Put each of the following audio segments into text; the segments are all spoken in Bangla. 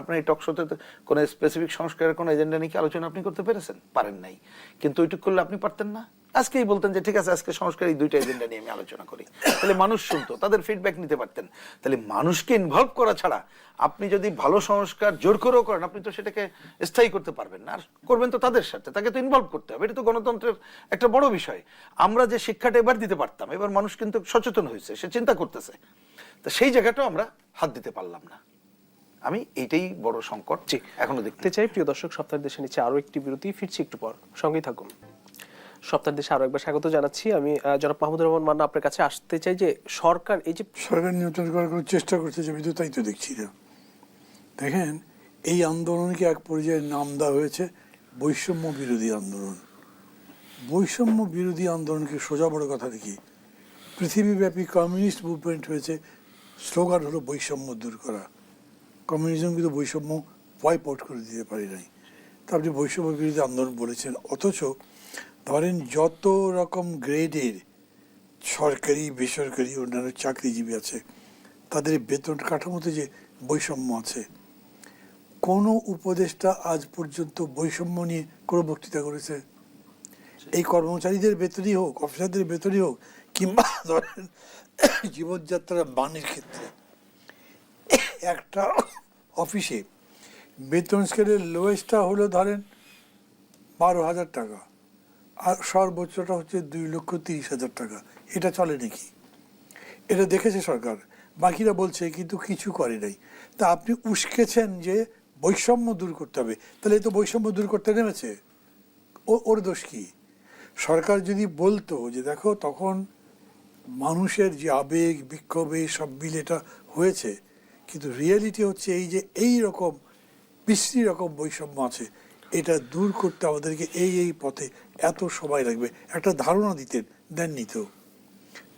আপনার এই টক শোতে কোনো স্পেসিফিক সংস্কারের কোনো এজেন্ডা নিয়ে কি আলোচনা আপনি করতে পেরেছেন? পারেন নাই। কিন্তু ওইটুক করলে আপনি পারতেন না। আজকেই বলতেন যে, ঠিক আছে, আজকে সংস্কার এই দুইটা এজেন্ডা নিয়ে আমি আলোচনা করি। তাহলে মানুষ শুনতো, তাদের ফিডব্যাক নিতে পারতেন। তাহলে মানুষকে ইনভলভ করা ছাড়া আপনি যদি ভালো সংস্কার জোর করেও করেন, আপনি তো সেটাকে স্থায়ী করতে পারবেন না। আর করবেন তো তাদের সাথে, তাকে তো ইনভলভ করতে হবে। এটা তো গণতন্ত্রের একটা বড় বিষয়। আমরা যে শিক্ষাটা এবার দিতে পারতাম, এবার মানুষ কিন্তু সচেতন হয়েছে, সে চিন্তা করতেছে। তো সেই জায়গাটাও আমরা হাত দিতে পারলাম না। আমি এটাই বড় সংকট। জি। এখনও দেখতে চাই প্রিয় দর্শক সপ্তাহের দেশে নিচে আরও একটি বিরতি। ফিরছি একটু পর। সঙ্গেই থাকুন। সপ্তাহের দেশে আরও একবার স্বাগত জানাচ্ছি। আমি জনাব মাহমুদুর রহমান মান্না আপনার কাছে আসতে চাই যে সরকার এই যে সরকার নিয়ন্ত্রণ করার কোনো চেষ্টা করছে যে আমি তো তাই তো দেখছি না। দেখেন এই আন্দোলনকে এক পর্যায়ে নাম দেওয়া হয়েছে বৈষম্য বিরোধী আন্দোলন। বৈষম্য বিরোধী আন্দোলনকে সোজা বড় কথা দেখি। পৃথিবীব্যাপী কমিউনিস্ট মুভমেন্ট হয়েছে স্লোগান হলো বৈষম্য দূর করা। কমিউনিজম কিন্তু বৈষম্য ওয়াইপ করে দিতে পারি নাই। তা আপনি বৈষম্য বিরোধী আন্দোলন বলেছেন, অথচ ধরেন যত রকম গ্রেডের সরকারি, বেসরকারি অন্যান্য চাকরিজীবী আছে, তাদের বেতন কাঠামোতে যে বৈষম্য আছে, কোনো উপদেষ্টা আজ পর্যন্ত বৈষম্য নিয়ে কোনো বক্তৃতা করেছে? এই কর্মচারীদের বেতনই হোক, অফিসারদের বেতনই হোক, কিংবা ধরেন জীবনযাত্রার মানের ক্ষেত্রে। একটা অফিসে। বেতন স্কেলের লোয়েস্টটা হলো ধরেন বারো হাজার টাকা। আর সর্বোচ্চটা হচ্ছে দুই লক্ষ তিরিশ হাজার টাকা। এটা চলে নাকি? এটা দেখেছে সরকার। বাকিরা বলছে, কিন্তু কিছু করে নাই। তা আপনি উস্কেছেন যে বৈষম্য দূর করতে হবে। তাহলে তো বৈষম্য দূর করতে নেমেছে। ও, ওর দোষ কী? সরকার যদি বলতো যে, দেখো, তখন মানুষের যে আবেগ, বিক্ষোভে সব মিলে এটা হয়েছে কিন্তু রিয়েলিটি হচ্ছে এই যে এই রকম বিশ্রী রকম বৈষম্য আছে। এটা দূর করতে আমাদেরকে এই এই পথে এত সময় লাগবে। একটা ধারণা দিতেন, দেননি তো।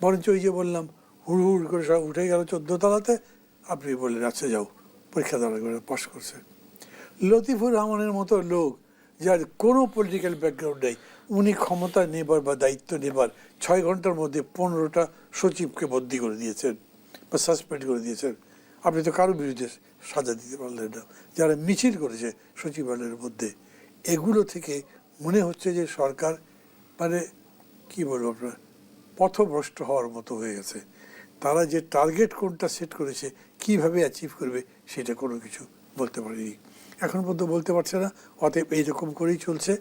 বরঞ্চ ওই যে বললাম, হুড় হুড় করে সব উঠে গেল চোদ্দ তলাতে, আপনি বললেন আচ্ছা যাও, পরীক্ষা দেওয়ার করে পাশ করছে। লতিফুর রহমানের মতো লোক, যার কোনো পলিটিক্যাল ব্যাকগ্রাউন্ড নেই, উনি ক্ষমতা নেবার বা দায়িত্ব নেবার ছয় ঘণ্টার মধ্যে পনেরোটা সচিবকে বদলি করে দিয়েছেন বা সাসপেন্ড করে দিয়েছেন। আপনি তো কারও বিরুদ্ধে সাজা দিতে পারলেন না। যারা মিছিল করেছে সচিবালয়ের মধ্যে, এগুলো থেকে মনে হচ্ছে যে সরকার মানে কি বলব আপনার, পথভ্রষ্ট হওয়ার মতো হয়ে গেছে। তারা যে টার্গেট কোনটা সেট করেছে, কীভাবে অ্যাচিভ করবে, সেটা কোনো কিছু বলতে পারেনি। এখন পর্যন্ত বলতে পারছে না, অতএব এইরকম করেই চলছে।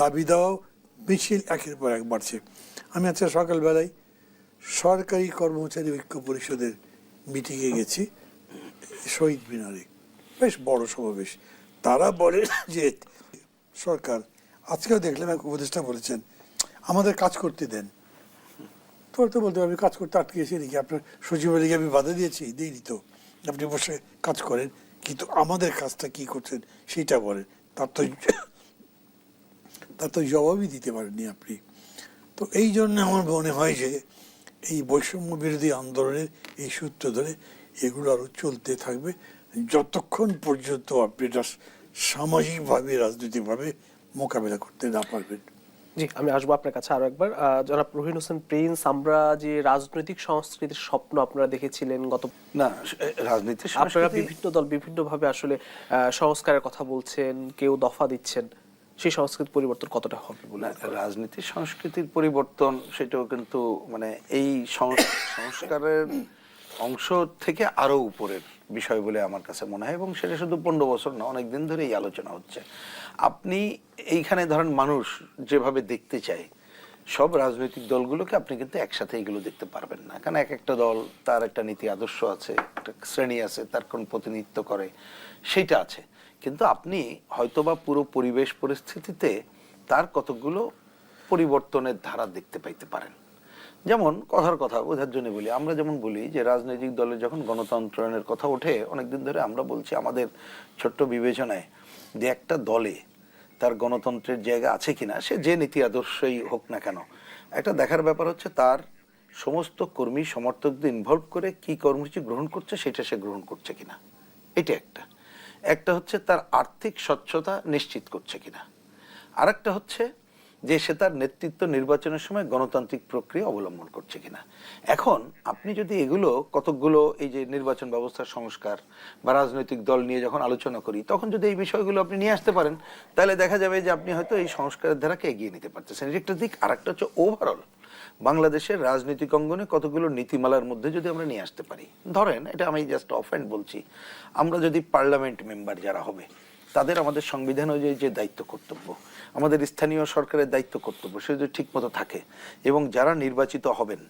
দাবি দেওয়াও মিছিল একের পর এক বাড়ছে। আমি আজকে সকালবেলায় সরকারি কর্মচারী ঐক্য পরিষদের মিটিংয়ে গেছি। শহীদ মিনারে। বেশ বড় সমাবেশ। তারা বলে যে, সরকার, আজকেও দেখলাম এক উপদেষ্টা বলেছেন, আমাদের কাজ করতে দেন। তোর তো বলতে পারবি কাজ করতে আটকেছি নাকি? আপনার সচিবালয়কে আমি বাধা দিয়েছি, দিইনি তো। আপনি বসে কাজ করেন। কিন্তু আমাদের কাজটা কি করছেন, সেটা বলেন। তার তো তার তো জবাবই দিতে পারেননি আপনি। তো এই জন্য আমার মনে হয় যে এই বৈষম্য বিরোধী আন্দোলনের এই সূত্র ধরে এগুলো আরও চলতে থাকবে। যতক্ষণ পর্যন্ত আপনি এটা সামাজিকভাবে রাজনৈতিকভাবে মোকাবেলা করতে না পারবেন। জি আমি আসব আপনার কাছে আরও একবার। আহ, জনাব রহিন হোসেন প্রিন্স আমরা যে রাজনৈতিক সংস্কৃতির স্বপ্ন আপনারা দেখেছিলেন গত না রাজনীতি আপনারা বিভিন্ন দল বিভিন্ন ভাবে আসলে আহ, সংস্কারের কথা বলছেন কেউ দফা দিচ্ছেন। সেই সংস্কৃতি পরিবর্তন কতটা হবে বলে না, রাজনীতি সংস্কৃতির পরিবর্তন সেটাও কিন্তু মানে এই সংস্কারের অংশ থেকে আরও উপরের বিষয় বলে আমার কাছে মনে হয় এবং সেটা শুধু পনেরো বছর না অনেকদিন ধরে এই আলোচনা হচ্ছে। আপনি এইখানে ধরেন মানুষ যেভাবে দেখতে চায় সব রাজনৈতিক দলগুলোকে আপনি কিন্তু একসাথে এগুলো দেখতে পারবেন না। কারণ এক একটা দল তার একটা নীতি আদর্শ আছে, একটা শ্রেণি আছে, তার কোন প্রতিনিধিত্ব করে, সেটা আছে। কিন্তু আপনি হয়তোবা পুরো পরিবেশ পরিস্থিতিতে তার কতগুলো পরিবর্তনের ধারা দেখতে পাইতে পারেন। যেমন কথার কথা, বোঝার জন্য বলি, আমরা যেমন বলি যে রাজনৈতিক দলের যখন গণতন্ত্রায়নের কথা ওঠে, অনেকদিন ধরে আমরা বলছি আমাদের ছোট্ট বিবেচনায় যে একটা দলে তার গণতন্ত্রের জায়গা আছে কিনা, সে যে নীতি আদর্শই হোক না কেন, একটা দেখার ব্যাপার হচ্ছে তার সমস্ত কর্মী সমর্থকদের ইনভলভ করে কি কর্মসূচি গ্রহণ করছে, সেটা সে গ্রহণ করছে কিনা। এটা একটা। একটা হচ্ছে তার আর্থিক স্বচ্ছতা নিশ্চিত করছে কিনা। আরেকটা হচ্ছে যে সে তার নেতৃত্ব নির্বাচনের সময় গণতান্ত্রিক প্রক্রিয়া অবলম্বন করছে কিনা। এখন আপনি যদি এগুলো, কতকগুলো এই যে নির্বাচন ব্যবস্থার সংস্কার বা রাজনৈতিক দল নিয়ে যখন আলোচনা করি, তখন যদি এই বিষয়গুলো আপনি নিয়ে আসতে পারেন, তাহলে দেখা যাবে যে আপনি হয়তো এই সংস্কারের ধারাকে এগিয়ে নিতে পারতেছেন। একটা দিক আর একটা হচ্ছে ওভারঅল বাংলাদেশের রাজনৈতিক অঙ্গনে কতগুলো নীতিমালার মধ্যে যদি আমরা নিয়ে আসতে পারি। ধরেন, এটা আমি জাস্ট অফ বলছি, আমরা যদি পার্লামেন্ট মেম্বার যারা হবে তাদের আমাদের সংবিধান অনুযায়ী যে দায়িত্ব কর্তব্য, আমাদের স্থানীয় সরকারের দায়িত্ব কর্তব্য সে যদি ঠিকমতো থাকে এবং যারা নির্বাচিত হবেন,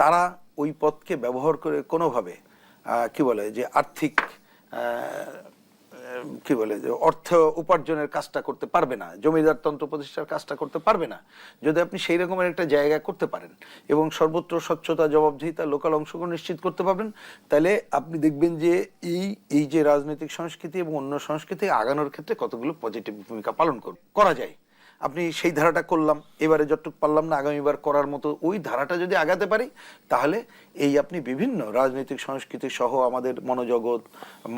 তারা ওই পদকে ব্যবহার করে কোনোভাবে কি বলে, যে আর্থিক কি বলে যে অর্থ উপার্জনের কাজটা করতে পারবে না, জমিদার তন্ত্র প্রতিষ্ঠার কাজটা করতে পারবে না, যদি আপনি সেই রকমের একটা জায়গা করতে পারেন এবং সর্বত্র স্বচ্ছতা, জবাবদিহিতা, লোকাল অংশগ্রহণ নিশ্চিত করতে পারবেন, তাহলে আপনি দেখবেন যে এই এই যে রাজনৈতিক সংস্কৃতি এবং অন্য সংস্কৃতি আগানোর ক্ষেত্রে কতগুলো পজিটিভ ভূমিকা পালন করা যায়। আপনি সেই ধারাটা করলাম, এবারে যতটুকু পারলাম না আগামীবার করার মতো ওই ধারাটা যদি আগাতে পারি, তাহলে এই আপনি বিভিন্ন রাজনৈতিক সংস্কৃতি সহ আমাদের মনোজগৎ,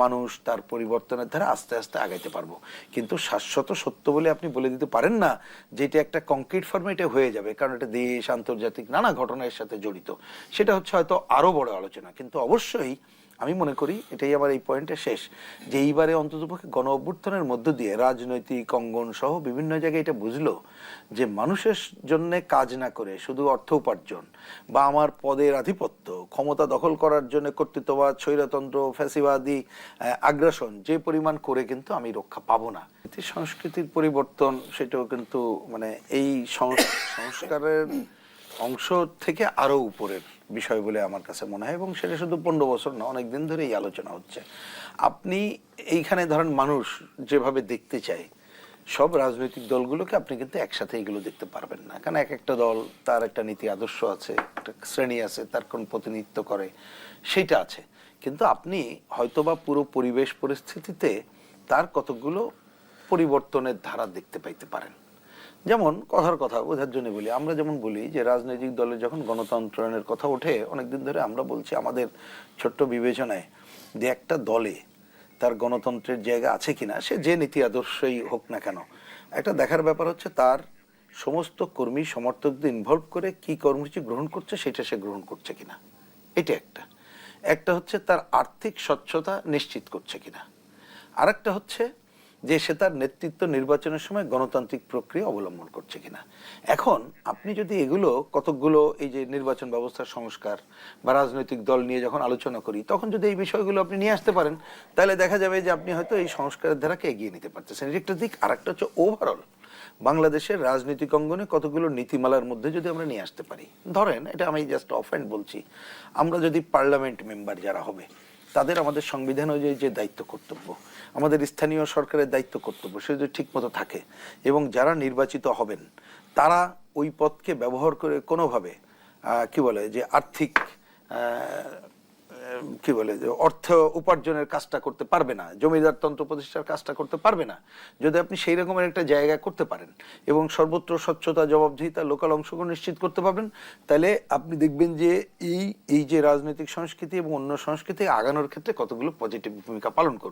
মানুষ, তার পরিবর্তনের ধারা আস্তে আস্তে আগাইতে পারব। কিন্তু শাশ্বত সত্য বলে আপনি বলে দিতে পারেন না যে এটা একটা কংক্রিট ফর্মে এটা হয়ে যাবে, কারণ এটা দেশ, আন্তর্জাতিক নানা ঘটনার সাথে জড়িত। সেটা হচ্ছে হয়তো আরও বড় আলোচনা, কিন্তু অবশ্যই আমি মনে করি এটাই আমার এই পয়েন্টে শেষ, যে এইবারে অন্ততপক্ষে গণ অভ্যুত্থানের মধ্য দিয়ে রাজনৈতিক অঙ্গন সহ বিভিন্ন জায়গায় এটা বুঝলো যে মানুষের জন্য কাজ না করে শুধু অর্থ উপার্জন বা আমার পদের আধিপত্য, ক্ষমতা দখল করার জন্য কর্তৃত্ববাদ, স্বৈরতন্ত্র, ফ্যাসিবাদী আগ্রাসন যে পরিমাণ করে কিন্তু আমি রক্ষা পাবো না। সংস্কৃতির পরিবর্তন সেটাও কিন্তু মানে এই সংস- সংস্কারের অংশ থেকে আরও উপরের। বিষয় বলে আমার কাছে মনে হয়, এবং সেটা শুধু পনেরো বছর না, অনেক দিন ধরে এই আলোচনা হচ্ছে। আপনি এইখানে ধরেন মানুষ যেভাবে দেখতে চায়, সব রাজনৈতিক দলগুলোকে আপনি কিন্তু একসাথে এগুলো দেখতে পারবেন না। কারণ এক একটা দল, তার একটা নীতি আদর্শ আছে, একটা শ্রেণি আছে, তার কোন প্রতিনিধিত্ব করে সেইটা আছে। কিন্তু আপনি হয়তোবা পুরো পরিবেশ পরিস্থিতিতে তার কতগুলো পরিবর্তনের ধারা দেখতে পাইতে পারেন। যেমন কথার কথা, বোঝার জন্য বলি। আমরা যেমন বলি যে, রাজনৈতিক দলের যখন গণতন্ত্রায়নের কথা ওঠে, অনেকদিন ধরে আমরা বলছি আমাদের ছোট্ট বিবেচনায় যে, একটা দলে তার গণতন্ত্রের জায়গা আছে কিনা, সে যে নীতি আদর্শই হোক না কেন। একটা দেখার ব্যাপার হচ্ছে, তার সমস্ত কর্মী সমর্থকদের ইনভলভ করে কি কর্মসূচি গ্রহণ করছে, সেটা সে গ্রহণ করছে কিনা। এটা একটা। একটা হচ্ছে তার আর্থিক স্বচ্ছতা নিশ্চিত করছে কিনা। আরেকটা হচ্ছে যে সে তার নেতৃত্ব নির্বাচনের সময় গণতান্ত্রিক প্রক্রিয়া অবলম্বন করছে কিনা। এখন আপনি যদি এগুলো, কতকগুলো এই যে নির্বাচন ব্যবস্থার সংস্কার বা রাজনৈতিক দল নিয়ে যখন আলোচনা করি, তখন যদি এই বিষয়গুলো আপনি নিয়ে আসতে পারেন, তাহলে দেখা যাবে যে আপনি হয়তো এই সংস্কারের ধারাকে এগিয়ে নিতে পারতেছেন। একটা দিক আর একটা হচ্ছে ওভারঅল বাংলাদেশের রাজনৈতিক অঙ্গনে কতগুলো নীতিমালার মধ্যে যদি আমরা নিয়ে আসতে পারি। ধরেন, এটা আমি জাস্ট অফ বলছি, আমরা যদি পার্লামেন্ট মেম্বার যারা হবে তাদের আমাদের সংবিধান অনুযায়ী যে দায়িত্ব কর্তব্য, আমাদের স্থানীয় সরকারের দায়িত্ব কর্তব্য, সে যদি ঠিকমতো থাকে এবং যারা নির্বাচিত হবেন, তারা ওই পথকে ব্যবহার করে কোনোভাবে কি বলে, যে আর্থিক কি বলে যে, অর্থ উপার্জনের কাজটা করতে পারবে না, জমিদার তন্ত্র প্রতিষ্ঠার কাজটা করতে পারবে না, যদি আপনি সেই রকমের একটা জায়গা করতে পারেন এবং সর্বত্র স্বচ্ছতা, জবাবদিহিতা, লোকাল অংশগ্রহণ নিশ্চিত করতে পারবেন, তাহলে আপনি দেখবেন যে এই এই যে রাজনৈতিক সংস্কৃতি এবং অন্য সংস্কৃতি আগানোর ক্ষেত্রে কতগুলো পজিটিভ ভূমিকা পালন করবে।